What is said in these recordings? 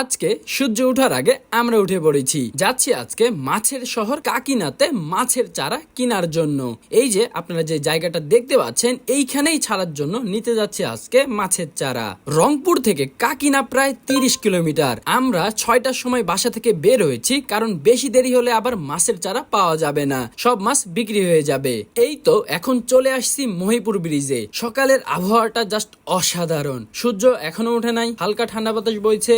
আজকে সূর্য ওঠার আগে আমরা উঠে পড়েছি। যাচ্ছি আজকে মাছের শহর কাকিনাতে মাছের চারা কেনার জন্য। এই যে আপনারা যে জায়গাটা দেখতে পাচ্ছেন, এইখানেই ছাড়ার জন্য নিতে যাচ্ছি আজকে মাছের চারা। রংপুর থেকে কাকিনা প্রায় তিরিশ কিলোমিটার। আমরা ছয়টার সময় বাসা থেকে বের হয়েছি, কারণ বেশি দেরি হলে আবার মাছের চারা পাওয়া যাবে না। সব মাছ বিক্রি হয়ে যাবে। এই তো এখন চলে আসছি মহিপুর ব্রিজে। সকালের আবহাওয়াটা জাস্ট অসাধারণ। সূর্য এখনও ওঠে নাই, হালকা ঠান্ডা বাতাস বইছে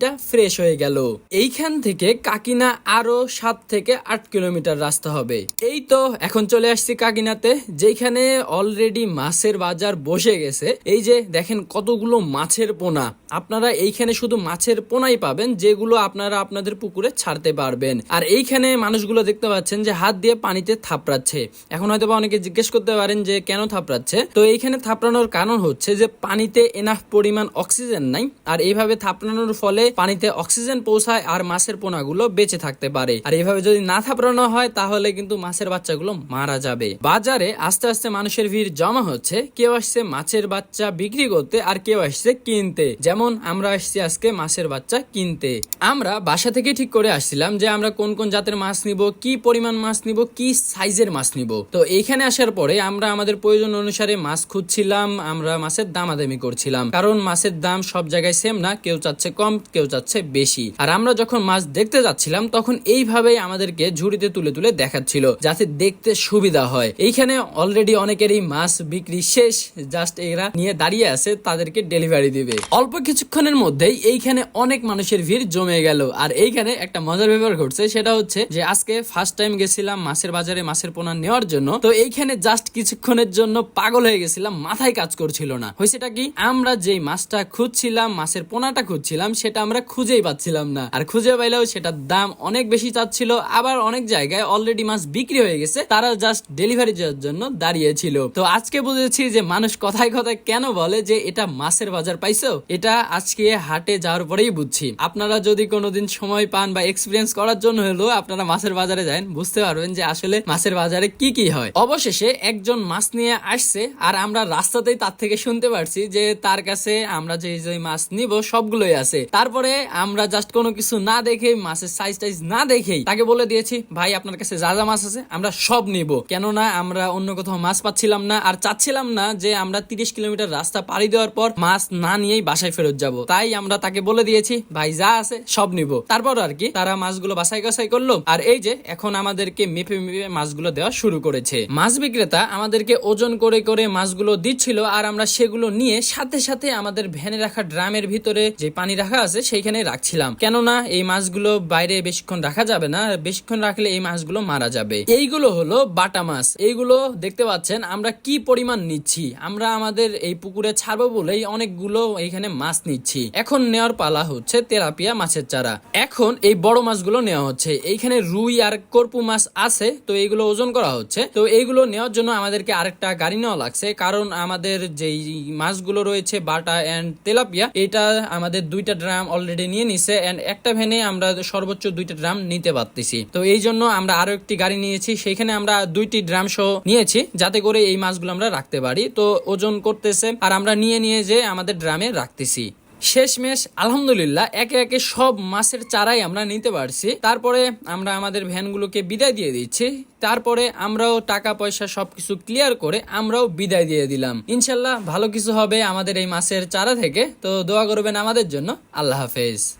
মাইন্ডটা ফ্রেশ হয়ে গেল। এইখান থেকে কাকিনা আরও সাত থেকে আট কিলোমিটার রাস্তা হবে। এই তো, এখন চলে আসছি কাকিনাতে, যেখানে অলরেডি মাছের বাজার বসে গেছে। এই যে, দেখেন কতগুলো মাছের পোনা। আপনারা এইখানে শুধু মাছের পোনাই পাবেন, যেগুলো আপনারা আপনাদের পুকুরে ছাড়তে পারবেন। আর এইখানে মানুষগুলো দেখতে পাচ্ছেন যে হাত দিয়ে পানিতে থাপড়াচ্ছে। এখন হয়তো অনেকে জিজ্ঞেস করতে পারেন যে কেন থাপড়াচ্ছে? তো এইখানে থাপড়ানোর কারণ হচ্ছে যে পানিতে এনাফ পরিমাণ অক্সিজেন নাই, আর এইভাবে থাপড়ানোর ফলে পানিতে অক্সিজেন পৌঁছায় আর মাছের পোনাগুলো বেঁচে থাকতে পারে। আর এইভাবে যদি না থাপড়ানো হয়, তাহলে কিন্তু মাছের বাচ্চাগুলো মারা যাবে। বাজারে আস্তে আস্তে মানুষের ভিড় জমা হচ্ছে। কেউ আসছে মাছের বাচ্চা বিক্রি করতে আর কেউ আসছে কিনতে। যেমন আমরা আসছি আজকে মাছের বাচ্চা কিনতে। আমরা বাসা থেকে ঠিক করে আসছিলাম যে আমরা কোন কোন জাতের মাছ নিব, কি পরিমাণ মাছ নিব, কি সাইজের মাছ নিব। তো এখানে আসার পরে আমরা আমাদের প্রয়োজন অনুসারে মাছ খুঁজছিলাম, আমরা মাছের দামাদামি করছিলাম। কারণ মাছের দাম সব জায়গায় সেম না, কেউ চাচ্ছে কম কেউ যাচ্ছে বেশি। আর আমরা যখন মাছ দেখতে যাচ্ছিলাম, তখন এইভাবেই আমাদেরকে ঝুড়িতে তুলে তুলে দেখাচ্ছিল, যাতে দেখতে সুবিধা হয়। এইখানে অলরেডি অনেকেরই মাছ বিক্রি শেষ জাস্ট এরা নিয়ে দাঁড়িয়ে আছে, তাদেরকে ডেলিভারি দিবে। অল্প কিছুক্ষণের মধ্যেই এইখানে অনেক মানুষের ভিড় জমে গেল। আর এইখানে একটা মজার ব্যাপার ঘটছে, সেটা হচ্ছে যে আজকে ফার্স্ট টাইম গেছিলাম মাছের বাজারে মাছের পোনা নেওয়ার জন্য, তো এইখানে জাস্ট কিছুক্ষণের জন্য পাগল হয়ে গেছিলাম, মাথায় কাজ করছিল না। হয়েছেটা কি? আমরা যেই মাছটা খুঁজছিলাম, মাছের পোনাটা খুঁজছিলাম, সেটা আমরা খুঁজেই পাচ্ছিলাম না। আর খুঁজে পাইলেও সেটার দাম অনেক বেশি চাচ্ছিল, আবার অনেক জায়গায় অলরেডি মাছ বিক্রি হয়ে গেছে, তারা জাস্ট ডেলিভারি দেওয়ার জন্য দাঁড়িয়েছিল। তো আজকে বুঝেছি যে মানুষ কথায় কথায় কেন বলে যে এটা মাছের বাজার পাইছো? এটা আজকে হাটে যাওয়ার পরেই বুঝছি। আপনারা যদি কোনোদিন সময় পান বা এক্সপিরিয়েন্স করার জন্য হলো আপনারা মাছের বাজারে যান, বুঝতে পারবেন যে আসলে মাছের বাজারে কি কি হয়। অবশেষে একজন মাছ নিয়ে আসছে, আর আমরা রাস্তাতেই তার থেকে শুনতে পারছি যে তার কাছে আমরা যে যে মাছ নিব সবগুলোই আছে। তারপরে আমরা জাস্ট কোনো কিছু না দেখে মাছের সাইজ টাইজ না দেখেই তাকে বলে দিয়েছি, ভাই, আপনার কাছে যা যা মাছ আছে, আমরা সব নিব। কেননা আমরা অন্য কোথাও মাছ পাচ্ছিলাম না, আর চাচ্ছিলাম না যে আমরা তিরিশ কিলোমিটার রাস্তা পাড়ি দেওয়ার পর মাছ না নিয়েই বাসায় ফেরত যাব। তাই আমরা তাকে বলে দিয়েছি, ভাই, যা আছে, সব নিব। তারপর আর কি, তারা মাছগুলো বাছাই কাছাই করল, আর এই যে এখন আমাদেরকে মেপে মেপে মাছগুলো দেওয়া শুরু করেছে। মাছ বিক্রেতা আমাদেরকে ওজন করে করে মাছগুলো দিচ্ছিল, আর আমরা সেগুলো নিয়ে সাথে সাথে আমাদের ভ্যানে রাখা ড্রামের ভিতরে যে পানি রাখা আছে সেইখানে রাখছিলাম। কেননা এই মাছগুলো বাইরে বেশিক্ষণ রাখা যাবে না, বেশিক্ষণ রাখলে এই মাছগুলো মারা যাবে। এইগুলো হলো বাটা মাছ। এইগুলো দেখতে পাচ্ছেন, আমরা কি পরিমাণ নিচ্ছি? আমরা আমাদের এই পুকুরে ছাড়বো বলেই অনেকগুলো এইখানে মাছ নিচ্ছি। এখন নেওয়ার পালা হচ্ছে তেলাপিয়া মাছের চারা। এখন এই বড় মাছগুলো নেওয়া হচ্ছে। এইখানে রুই আর করপু মাছ আছে, তো এইগুলো ওজন করা হচ্ছে। তো এইগুলো নেওয়ার জন্য আমাদেরকে আরেকটা গাড়ি নেওয়া লাগছে, কারণ আমাদের যেই মাছগুলো রয়েছে বাটা এন্ড তেলাপিয়া, এটা আমাদের দুইটা ড্রাম অলরেডি নিয়ে নিছে অ্যান্ড একটা ভ্যানে আমরা সর্বোচ্চ দুইটা ড্রাম নিতে পারতেছি। তো এই জন্য আমরা আরও একটি গাড়ি নিয়েছি সেখানে আমরা দুইটি ড্রাম সহ নিয়েছি, যাতে করে এই মাছগুলো আমরা রাখতে পারি। তো ওজন করতেছে, আর আমরা নিয়ে নিয়ে যে আমাদের ড্রামে রাখতেছি। শেষমেশ আলহামদুলিল্লাহ, একে একে সব মাছের চারাই আমরা নিতে পারছি। তারপরে আমরা আমাদের ভ্যানগুলোকে বিদায় দিয়ে দিচ্ছি। তারপরে আমরাও টাকা পয়সা সবকিছু ক্লিয়ার করে আমরাও বিদায় দিয়ে দিলাম। ইনশাল্লাহ ভালো কিছু হবে আমাদের এই মাছের চারা থেকে। তো দোয়া করবেন আমাদের জন্য। আল্লাহ হাফেজ।